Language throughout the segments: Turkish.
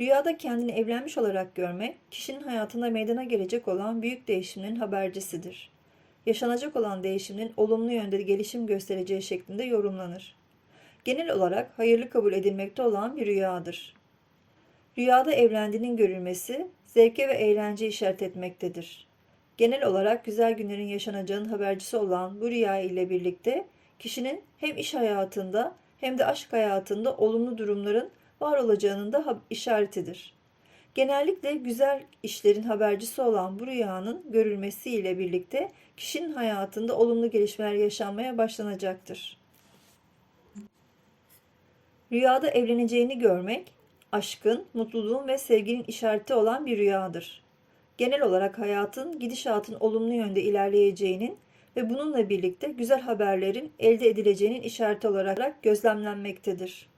Rüyada kendini evlenmiş olarak görmek, kişinin hayatında meydana gelecek olan büyük değişimlerin habercisidir. Yaşanacak olan değişimin olumlu yönde gelişim göstereceği şeklinde yorumlanır. Genel olarak hayırlı kabul edilmekte olan bir rüyadır. Rüyada evlendiğinin görülmesi, zevke ve eğlence işaret etmektedir. Genel olarak güzel günlerin yaşanacağının habercisi olan bu rüya ile birlikte kişinin hem iş hayatında hem de aşk hayatında olumlu durumların var olacağının da işaretidir. Genellikle güzel işlerin habercisi olan bu rüyanın görülmesiyle birlikte kişinin hayatında olumlu gelişmeler yaşanmaya başlanacaktır. Rüyada evleneceğini görmek, aşkın, mutluluğun ve sevginin işareti olan bir rüyadır. Genel olarak hayatın, gidişatın olumlu yönde ilerleyeceğinin ve bununla birlikte güzel haberlerin elde edileceğinin işareti olarak gözlemlenmektedir.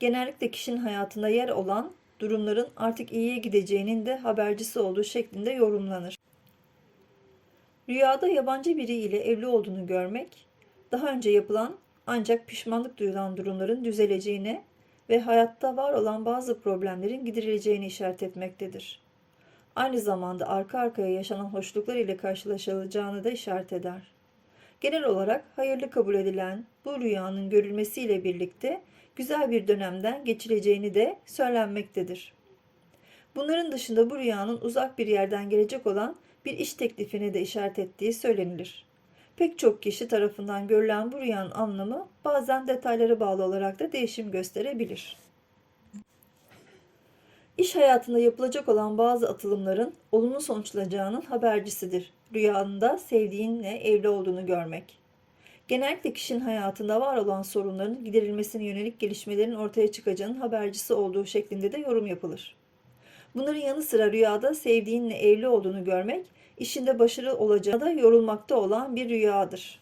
Genellikle kişinin hayatında yer olan durumların artık iyiye gideceğinin de habercisi olduğu şeklinde yorumlanır. Rüyada yabancı biri ile evli olduğunu görmek, daha önce yapılan ancak pişmanlık duyulan durumların düzeleceğine ve hayatta var olan bazı problemlerin giderileceğini işaret etmektedir. Aynı zamanda arka arkaya yaşanan hoşluklar ile karşılaşılacağını da işaret eder. Genel olarak hayırlı kabul edilen bu rüyanın görülmesiyle birlikte güzel bir dönemden geçileceğini de söylenmektedir. Bunların dışında bu rüyanın uzak bir yerden gelecek olan bir iş teklifine de işaret ettiği söylenilir. Pek çok kişi tarafından görülen bu rüyanın anlamı bazen detaylara bağlı olarak da değişim gösterebilir. İş hayatında yapılacak olan bazı atılımların olumlu sonuçlanacağının habercisidir. Rüyanda sevdiğinle evli olduğunu görmek. Genellikle kişinin hayatında var olan sorunların giderilmesine yönelik gelişmelerin ortaya çıkacağının habercisi olduğu şeklinde de yorum yapılır. Bunların yanı sıra rüyada sevdiğinle evli olduğunu görmek, işinde başarılı olacağına da yorulmakta olan bir rüyadır.